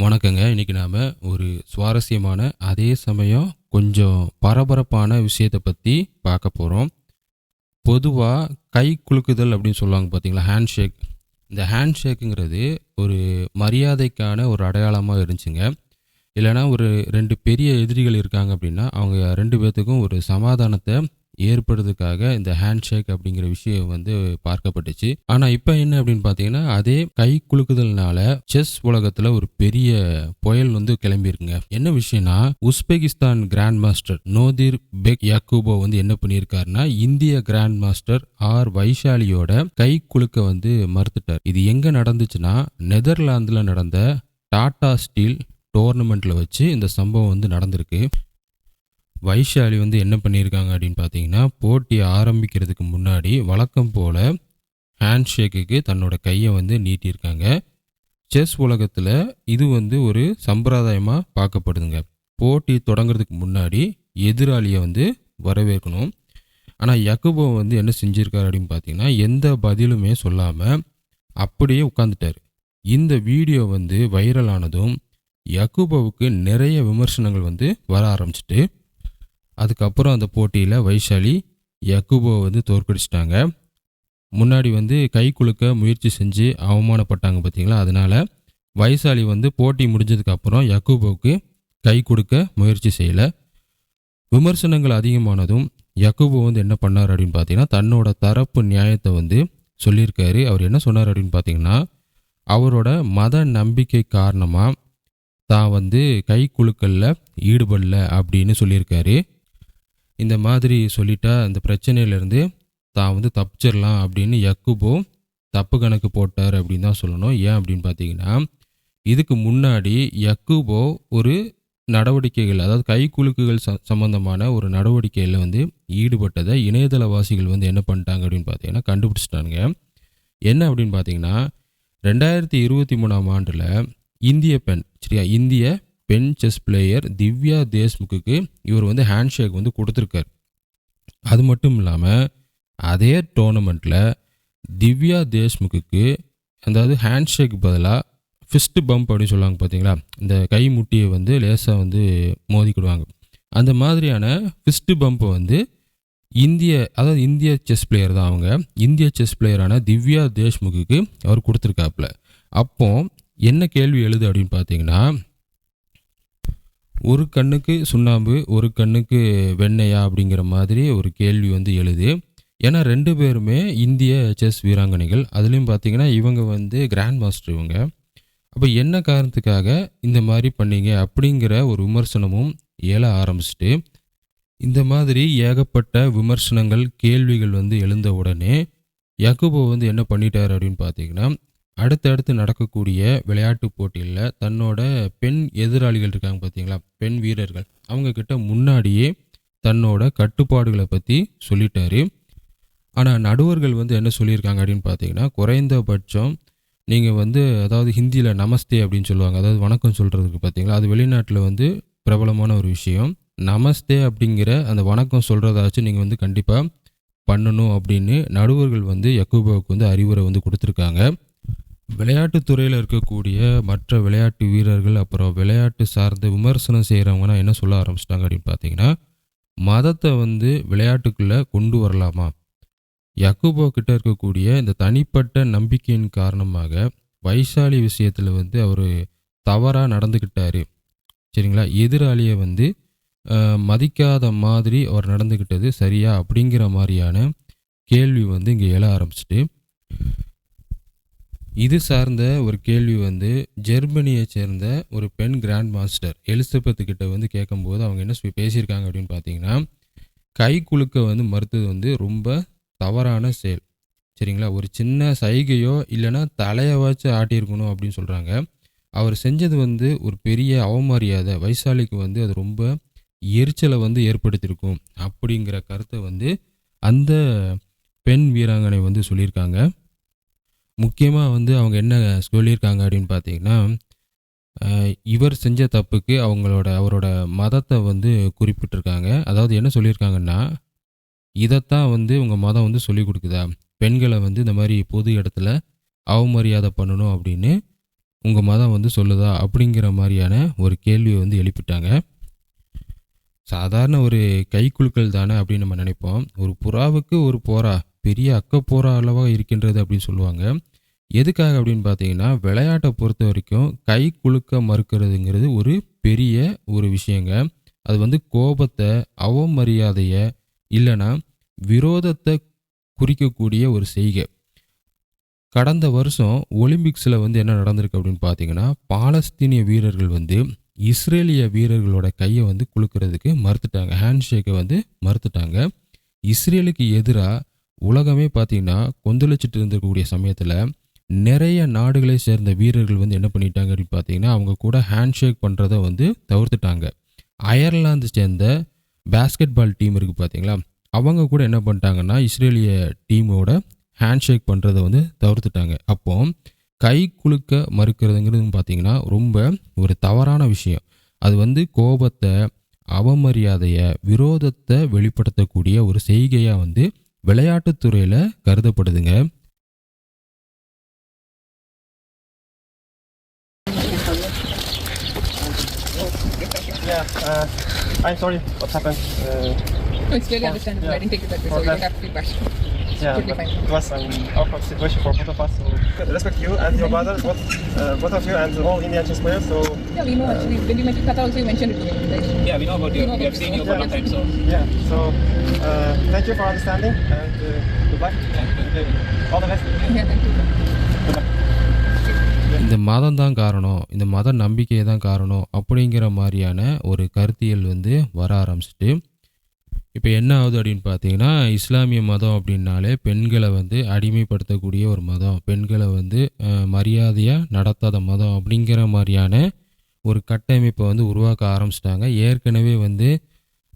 வணக்கங்க. இன்னைக்கு நாம் ஒரு சுவாரஸ்யமான அதே சமயம் கொஞ்சம் பரபரப்பான விஷயத்தை பற்றி பார்க்க போகிறோம் பொதுவாக கை குலுக்குதல் அப்படின்னு சொல்லுவாங்க பார்த்தீங்களா ஹேண்ட் ஷேக் இந்த ஹேண்ட் ஷேக்குங்கிறது ஒரு மரியாதைக்கான ஒரு அடையாளமாக இருந்துச்சுங்க. இல்லைன்னா ஒரு ரெண்டு பெரிய எதிரிகள் இருக்காங்க அப்படின்னா அவங்க ரெண்டு பேர்த்துக்கும் ஒரு சமாதானத்தை ஏற்படுறதுக்காக இந்த ஹேண்ட் ஷேக் அப்படிங்கிற விஷயம் வந்து பார்க்கப்பட்டுச்சு. ஆனால் இப்போ என்ன அப்படின்னு பார்த்தீங்கன்னா அதே கை குலுக்குதல்னால செஸ் உலகத்தில் ஒரு பெரிய புயல் வந்து கிளம்பியிருக்குங்க என்ன விஷயம்னா Uzbekistan grand master Nodirbek Yakubboev வந்து என்ன பண்ணியிருக்காருன்னா இந்திய கிராண்ட் மாஸ்டர் ஆர் வைஷாலியோட கை குலுக்க வந்து மறுத்துட்டார். இது எங்க நடந்துச்சுன்னா நெதர்லாந்துல நடந்த டாடா ஸ்டீல் டோர்னமெண்ட்ல வச்சு இந்த சம்பவம் வந்து நடந்திருக்கு. வைஷாலி வந்து என்ன பண்ணியிருக்காங்க அப்படின்னு பார்த்தீங்கன்னா போட்டி ஆரம்பிக்கிறதுக்கு முன்னாடி வழக்கம் போல் ஹேண்ட் ஷேக்குக்கு தன்னோட கையை வந்து நீட்டியிருக்காங்க. செஸ் உலகத்தில் இது வந்து ஒரு சம்பிரதாயமாக பார்க்கப்படுதுங்க. போட்டி தொடங்குறதுக்கு முன்னாடி எதிராளியை வந்து வரவேற்கணும். ஆனால் யக்குபோ வந்து என்ன செஞ்சுருக்காரு அப்படின்னு பார்த்தீங்கன்னா எந்த பதிலுமே சொல்லாமல் அப்படியே உட்காந்துட்டார் இந்த வீடியோ வந்து வைரல் ஆனதும் யக்குபோவுக்கு நிறைய விமர்சனங்கள் வந்து வர ஆரம்பிச்சிட்டு அதுக்கப்புறம் அந்த போட்டியில் வைஷாலி யக்குபோவை வந்து தோற்கடிச்சிட்டாங்க. முன்னாடி வந்து கை குலுக்க முயற்சி செஞ்சு அவமானப்பட்டாங்க பார்த்தீங்களா அதனால் வைசாலி வந்து போட்டி முடிஞ்சதுக்கப்புறம் யக்குபோவுக்கு கை கொடுக்க முயற்சி செய்யலை. விமர்சனங்கள் அதிகமானதும் யக்குபோ வந்து என்ன பண்ணார் அப்படின்னு பார்த்தீங்கன்னா தன்னோட தரப்பு நியாயத்தை வந்து சொல்லியிருக்காரு. அவர் என்ன சொன்னார் அப்படின்னு பார்த்தீங்கன்னா அவரோட மத நம்பிக்கை காரணமாக தான் வந்து கை குழுக்களில் ஈடுபடல அப்படின்னு சொல்லியிருக்காரு. இந்த மாதிரி சொல்லிட்டா இந்த பிரச்சனையிலேருந்து தான் வந்து தப்பிச்சிடலாம் அப்படின்னு யக்குபோ தப்பு கணக்கு போட்டார் அப்படின்னு தான் சொல்லணும். ஏன் அப்படின்னு பார்த்தீங்கன்னா இதுக்கு முன்னாடி யக்குபோ ஒரு நடவடிக்கைகள் அதாவது கை குலுக்குகள் ச சம்பந்தமான ஒரு நடவடிக்கையில் வந்து ஈடுபட்டதை இணையதளவாசிகள் வந்து என்ன பண்ணிட்டாங்க அப்படின்னு பார்த்தீங்கன்னா கண்டுபிடிச்சிட்டானுங்க. என்ன அப்படின்னு பார்த்தீங்கன்னா ரெண்டாயிரத்தி இருபத்தி மூணாம் ஆண்டில் இந்திய பெண் சரியா? இந்திய பெண் செஸ் பிளேயர் திவ்யா தேஷ்முக்குக்கு இவர் வந்து ஹேண்ட் ஷேக் வந்து கொடுத்துருக்காரு. அது மட்டும் இல்லாமல் அதே டோர்னமெண்ட்டில் திவ்யா தேஷ்முக்குக்கு அதாவது ஹேண்ட்ஷேக் பதிலாக ஃபிஸ்ட் பம்ப் அப்படின்னு சொல்லுவாங்க பார்த்தீங்களா இந்த கை முட்டியை வந்து லேசாக வந்து மோதிக்கிடுவாங்க. அந்த மாதிரியான ஃபிஸ்ட் பம்பை வந்து இந்திய அதாவது இந்திய செஸ் பிளேயர் தான் அவங்க. இந்திய செஸ் பிளேயரான திவ்யா தேஷ்முக்குக்கு அவர் கொடுத்துருக்காப்புல. அப்போ என்ன கேள்வி எழுது அப்படின்னு பார்த்தீங்கன்னா ஒரு கண்ணுக்கு சுண்ணாம்பு ஒரு கண்ணுக்கு வெண்ணையா அப்படிங்கிற மாதிரி ஒரு கேள்வி வந்து எழுது. ஏன்னா ரெண்டு பேருமே இந்திய செஸ் வீராங்கனைகள். அதுலேயும் பார்த்தீங்கன்னா இவங்க வந்து கிராண்ட் மாஸ்டர் இவங்க. அப்போ என்ன காரணத்துக்காக இந்த மாதிரி பண்ணீங்க அப்படிங்கிற ஒரு விமர்சனமும் எழ ஆரம்பிச்சிட்டு இந்த மாதிரி ஏகப்பட்ட விமர்சனங்கள் கேள்விகள் வந்து எழுந்த உடனே யகுபோ வந்து என்ன பண்ணிட்டார் அப்படின்னு பார்த்தீங்கன்னா அடுத்தடுத்து நடக்கக்கூடிய விளையாட்டு போட்டியில் தன்னோட பெண் எதிராளிகள் இருக்காங்க பார்த்தீங்களா பெண் வீரர்கள். அவங்கக்கிட்ட முன்னாடியே தன்னோட கட்டுப்பாடுகளை பற்றி சொல்லிட்டாரு. ஆனால் நடுவர்கள் வந்து என்ன சொல்லியிருக்காங்க அப்படின்னு பார்த்தீங்கன்னா குறைந்தபட்சம் நீங்கள் வந்து அதாவது ஹிந்தியில் நமஸ்தே அப்படின்னு சொல்லுவாங்க. அதாவது வணக்கம் சொல்கிறதுக்கு பார்த்தீங்களா அது வெளிநாட்டில் வந்து பிரபலமான ஒரு விஷயம். நமஸ்தே அப்படிங்கிற அந்த வணக்கம் சொல்கிறதாச்சும் நீங்கள் வந்து கண்டிப்பாக பண்ணணும் அப்படின்னு நடுவர்கள் வந்து யக்குபாவுக்கு வந்து அறிவுரை வந்து கொடுத்துருக்காங்க. விளையாட்டுத்துறையில் இருக்கக்கூடிய மற்ற விளையாட்டு வீரர்கள் அப்புறம் விளையாட்டு சார்ந்த விமர்சனம் செய்கிறவங்கன்னா என்ன சொல்ல ஆரம்பிச்சிட்டாங்க அப்படின்னு பார்த்தீங்கன்னா மதத்தை வந்து விளையாட்டுக்குள்ளே கொண்டு வரலாமா? யக்குபோ கிட்ட இருக்கக்கூடிய இந்த தனிப்பட்ட நம்பிக்கையின் காரணமாக வைசாலி விஷயத்தில் வந்து அவர் தவறாக நடந்துக்கிட்டாரு சரிங்களா? எதிராளியை வந்து மதிக்காத மாதிரி அவர் நடந்துக்கிட்டது சரியா அப்படிங்கிற மாதிரியான கேள்வி வந்து இங்கே எழ ஆரம்பிச்சிட்டு இது சார்ந்த ஒரு கேள்வி வந்து ஜெர்மனியை சேர்ந்த ஒரு பெண் கிராண்ட் மாஸ்டர் எலிசபெத் கிட்ட வந்து கேட்கும்போது அவங்க என்ன சொல்லி பேசியிருக்காங்க அப்படின்னு பார்த்தீங்கன்னா கை குலுக்க வந்து மறுத்தது வந்து ரொம்ப தவறான செயல். சரிங்களா? ஒரு சின்ன சைகையோ இல்லைன்னா தலையை வச்சு ஆட்டியிருக்கணும் அப்படின்னு சொல்கிறாங்க அவர் செஞ்சது வந்து ஒரு பெரிய அவமரியாதை. வைசாலிக்கு வந்து அது ரொம்ப எரிச்சலை வந்து ஏற்படுத்தியிருக்கும் அப்படிங்கிற கருத்தை வந்து அந்த பெண் வீராங்கனை வந்து சொல்லியிருக்காங்க. முக்கியமாக வந்து அவங்க என்ன சொல்லியிருக்காங்க அப்படின்னு பார்த்தீங்கன்னா இவர் செஞ்ச தப்புக்கு அவங்களோட அவரோட மதத்தை வந்து குறிப்பிட்டிருக்காங்க. அதாவது என்ன சொல்லியிருக்காங்கன்னா இதைத்தான் வந்து உங்கள் மதம் வந்து சொல்லி கொடுக்குதா? பெண்களை வந்து இந்த மாதிரி பொது இடத்துல அவமரியாதை பண்ணணும் அப்படின்னு உங்கள் மதம் வந்து சொல்லுதா? அப்படிங்கிற மாதிரியான ஒரு கேள்வியை வந்து எழுப்பிட்டாங்க. சாதாரண ஒரு கைக்குலுக்கள் தானே அப்படின்னு நம்ம நினைப்போம். ஒரு புறாவுக்கு ஒரு போரா? பெரிய அக்கப்போரா அளவாக இருக்கின்றது அப்படின்னு சொல்லுவாங்க. எதுக்காக அப்படின்னு பார்த்தீங்கன்னா விளையாட்டை பொறுத்த வரைக்கும் கை குலுக்க மறுக்கிறதுங்கிறது ஒரு பெரிய ஒரு விஷயங்க. அது வந்து கோபத்தை அவமரியாதையை இல்லைன்னா விரோதத்தை குறிக்கக்கூடிய ஒரு செய்கை. கடந்த வருஷம் ஒலிம்பிக்ஸில் வந்து என்ன நடந்திருக்கு அப்படின்னு பார்த்தீங்கன்னா பாலஸ்தீனிய வீரர்கள் வந்து இஸ்ரேலிய வீரர்களோட கையை வந்து குலுக்கிறதுக்கு மறுத்துட்டாங்க. ஹேண்ட் ஷேக்கை வந்து மறுத்துட்டாங்க. இஸ்ரேலுக்கு எதிராக உலகமே பார்த்தீங்கன்னா கொந்தளிச்சிட்டு இருந்திருக்கக்கூடிய சமயத்தில் நிறைய நாடுகளை சேர்ந்த வீரர்கள் வந்து என்ன பண்ணிட்டாங்க அப்படின்னு பார்த்தீங்கன்னா அவங்க கூட ஹேண்ட் ஷேக் பண்ணுறத வந்து தவிர்த்துட்டாங்க. அயர்லாந்து சேர்ந்த பேஸ்கெட் பால் டீம் இருக்குது பார்த்தீங்களா அவங்க கூட என்ன பண்ணிட்டாங்கன்னா இஸ்ரேலிய டீமோட ஹேண்ட் ஷேக் பண்ணுறதை வந்து தவிர்த்துட்டாங்க. அப்போ கை குலுக்க மறுக்கிறதுங்கிறது பார்த்தீங்கன்னா ரொம்ப ஒரு தவறான விஷயம். அது வந்து கோபத்தை அவமரியாதையை விரோதத்தை வெளிப்படுத்தக்கூடிய ஒரு செய்கையாக வந்து விளையாட்டுத்துறையில் கருதப்படுதுங்க Yeah, uh, I'm sorry what happened. Uh, No, it's clearly understandable. I didn't take it that way, so you don't have to feel bad. Yeah, it was an awkward situation for both of us. So respect you and your brothers, both, uh, both of you and all Indian chess players. So Yeah, we know actually. When you mentioned Qatar, also you mentioned it to me, right? Yeah, we know about you. We know We have seen you. for a long time, so yeah, so uh, thank you for understanding and uh, goodbye. All the best. Yeah, thank you. இந்த மதம் தான் காரணம் இந்த மத நம்பிக்கை தான் காரணம் அப்படிங்கிற மாதிரியான ஒரு கருத்தியல் வந்து வர ஆரம்பிச்சிட்டு இப்போ என்ன ஆகுது அப்படின்னு பார்த்தீங்கன்னா இஸ்லாமிய மதம் அப்படின்னாலே பெண்களை வந்து அடிமைப்படுத்தக்கூடிய ஒரு மதம். பெண்களை வந்து மரியாதையாக நடத்தாத மதம் அப்படிங்கிற மாதிரியான ஒரு கட்டமைப்பை வந்து உருவாக்க ஆரம்பிச்சிட்டாங்க. ஏற்கனவே வந்து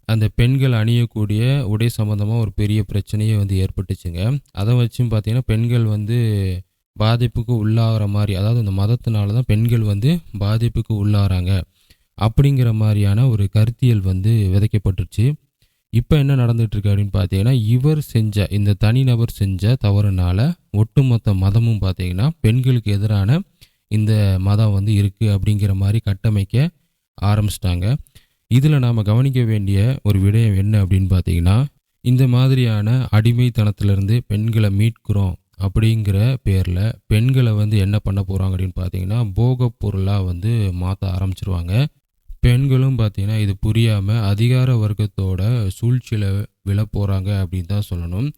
அந்த பெண்கள் அணியக்கூடிய உடை சம்மந்தமாக ஒரு பெரிய பிரச்சனையே வந்து ஏற்பட்டுச்சுங்க. அதை வச்சும் பார்த்தீங்கன்னா பெண்கள் வந்து பாதிப்புக்கு உள்ளாகிற மாதிரி அதாவது இந்த மதத்தினால தான் பெண்கள் வந்து பாதிப்புக்கு உள்ளாகிறாங்க. அப்படிங்கிற மாதிரியான ஒரு கருத்தியல் வந்து விதைக்கப்பட்டுருச்சு. இப்போ என்ன நடந்துகிட்ருக்கு அப்படின்னு பார்த்தீங்கன்னா இவர் செஞ்ச இந்த தனிநபர் செஞ்ச தவறுனால ஒட்டுமொத்த மதமும் பார்த்தீங்கன்னா பெண்களுக்கு எதிரான இந்த மதம் வந்து இருக்குது அப்படிங்கிற மாதிரி கட்டமைக்க ஆரம்பிச்சிட்டாங்க. இதில் நாம் கவனிக்க வேண்டிய ஒரு விடயம் என்ன அப்படின்னு பார்த்தீங்கன்னா இந்த மாதிரியான அடிமைத்தனத்திலிருந்து பெண்களை மீட்கிறோம் அப்படிங்கிற பேரில் பெண்களை வந்து என்ன பண்ண போகிறாங்க அப்படின்னு பார்த்தீங்கன்னா போகப் பொருளாக வந்து மாற்ற ஆரம்பிச்சிருவாங்க. பெண்களும் பார்த்தீங்கன்னா இது புரியாமல் அதிகார வர்க்கத்தோட சூழ்ச்சியில் விழ போகிறாங்க அப்படின்னு தான் சொல்லணும்.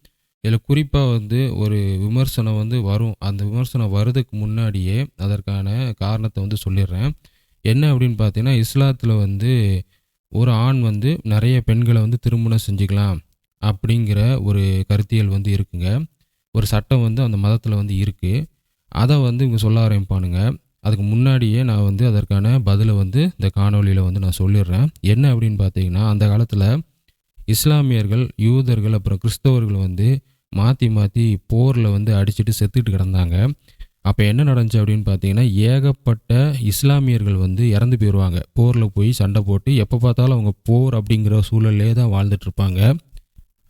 இதில் குறிப்பாக வந்து ஒரு விமர்சனம் வந்து வரும். அந்த விமர்சனம் வர்றதுக்கு முன்னாடியே அதற்கான காரணத்தை வந்து சொல்லிடுறேன். என்ன அப்படின்னு பார்த்தீங்கன்னா இஸ்லாத்தில் வந்து ஒரு ஆண் வந்து நிறைய பெண்களை வந்து திருமணம் செஞ்சுக்கலாம் அப்படிங்கிற ஒரு கருத்தியல் வந்து இருக்குங்க. ஒரு சட்டம் வந்து அந்த மதத்தில் வந்து இருக்குது அதை வந்து இவங்க சொல்ல ஆரம்பிப்பானுங்க. அதுக்கு முன்னாடியே நான் வந்து அதற்கான பதிலை வந்து இந்த காணொளியில் வந்து நான் சொல்லிடுறேன். என்ன அப்படின்னு பார்த்தீங்கன்னா அந்த காலத்தில் இஸ்லாமியர்கள் யூதர்கள் அப்புறம் கிறிஸ்தவர்கள் வந்து மாற்றி மாற்றி போரில் வந்து அடிச்சுட்டு செத்துட்டு கிடந்தாங்க. அப்போ என்ன நடந்துச்சு அப்படின்னு பார்த்தீங்கன்னா ஏகப்பட்ட இஸ்லாமியர்கள் வந்து இறந்து போயிடுவாங்க போரில் போய் சண்டை போட்டு எப்போ பார்த்தாலும் அவங்க போர் அப்படிங்கிற சூழல்லே தான் வாழ்ந்துட்டு இருப்பாங்க.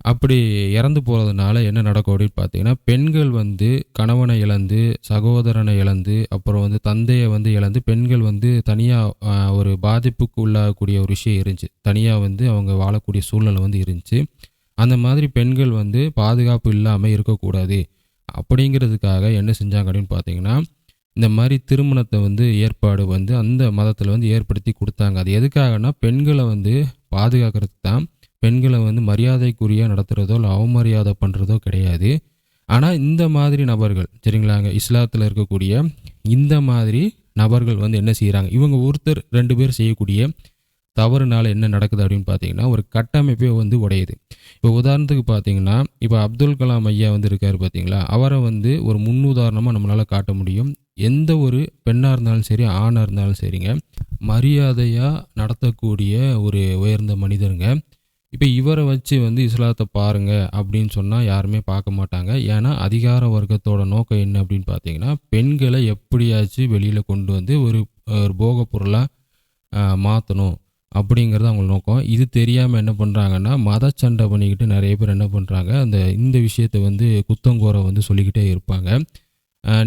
அப்படி இறந்து போகிறதுனால என்ன நடக்கும் அப்படின்னு பார்த்தீங்கன்னா பெண்கள் வந்து கணவனை இழந்து சகோதரனை இழந்து அப்புறம் வந்து தந்தையை வந்து இழந்து பெண்கள் வந்து தனியாக ஒரு பாதிப்புக்கு உள்ளாகக்கூடிய ஒரு விஷயம் இருந்துச்சு. தனியாக வந்து அவங்க வாழக்கூடிய சூழ்நிலை வந்து இருந்துச்சு. அந்த மாதிரி பெண்கள் வந்து பாதுகாப்பு இல்லாமல் இருக்கக்கூடாது. அப்படிங்கிறதுக்காக என்ன செஞ்சாங்க அப்படின்னு பார்த்தீங்கன்னா இந்த மாதிரி திருமணத்தை வந்து ஏற்பாடு வந்து அந்த மதத்தில் வந்து ஏற்படுத்தி கொடுத்தாங்க. அது எதுக்காகனா பெண்களை வந்து பாதுகாக்கிறதுக்கு தான் பெண்களை வந்து மரியாதைக்குரிய நடத்துகிறதோ இல்லை அவமரியாதை பண்ணுறதோ கிடையாது. ஆனால் இந்த மாதிரி நபர்கள் சரிங்களாங்க இஸ்லாத்தில் இருக்கக்கூடிய இந்த மாதிரி நபர்கள் வந்து என்ன செய்கிறாங்க இவங்க ஒருத்தர் ரெண்டு பேர் செய்யக்கூடிய தவறுனால என்ன நடக்குது அப்படின்னு பார்த்தீங்கன்னா ஒரு கட்டமைப்பே வந்து உடையுது. இப்போ உதாரணத்துக்கு பார்த்தீங்கன்னா இப்போ அப்துல் கலாம் ஐயா வந்து இருக்கார் பார்த்தீங்களா அவரை வந்து ஒரு முன்னுதாரணமாக நம்மளால் காட்ட முடியும். எந்த ஒரு பெண்ணாக இருந்தாலும் சரி ஆணாக இருந்தாலும் சரிங்க மரியாதையாக நடத்தக்கூடிய ஒரு உயர்ந்த மனிதருங்க. இப்போ இவரை வச்சு வந்து இஸ்லாத்தை பாருங்க அப்படின்னு சொன்னால் யாருமே பார்க்க மாட்டாங்க. ஏன்னா அதிகார வர்க்கத்தோட நோக்கம் என்ன அப்படின்னு பார்த்தீங்கன்னா பெண்களை எப்படியாச்சும் வெளியில் கொண்டு வந்து ஒரு ஒரு போகப்பொருளாக மாற்றணும் அப்படிங்கிறது அவங்க நோக்கம். இது தெரியாமல் என்ன பண்ணுறாங்கன்னா மத சண்டை பண்ணிக்கிட்டு நிறைய பேர் என்ன பண்ணுறாங்க அந்த இந்த விஷயத்தை வந்து குத்தங்கோரை வந்து சொல்லிக்கிட்டே இருப்பாங்க.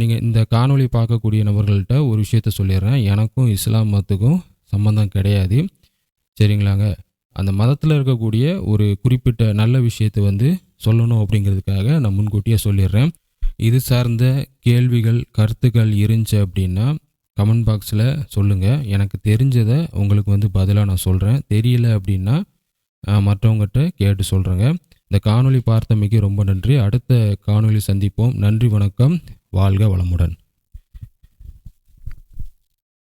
நீங்கள் இந்த காணொளி பார்க்கக்கூடிய நபர்கள்ட்ட ஒரு விஷயத்த சொல்லிடுறேன். எனக்கும் இஸ்லாம் மதத்துக்கும் சம்மந்தம் கிடையாது. சரிங்களாங்க? அந்த மதத்தில் இருக்கக்கூடிய ஒரு குறிப்பிட்ட நல்ல விஷயத்தை வந்து சொல்லணும் அப்படிங்கிறதுக்காக நான் முன்கூட்டியே சொல்லிடுறேன். இது சார்ந்த கேள்விகள் கருத்துக்கள் இருந்துச்சு அப்படின்னா கமெண்ட் பாக்ஸில் சொல்லுங்கள் எனக்கு தெரிஞ்சதை உங்களுக்கு வந்து பதிலாக நான் சொல்கிறேன் தெரியல அப்படின்னா மற்றவங்ககிட்ட கேட்டு சொல்கிறேங்க இந்த காணொளி பார்த்தமைக்கு ரொம்ப நன்றி. அடுத்த காணொளி சந்திப்போம். நன்றி வணக்கம். வாழ்க வளமுடன்.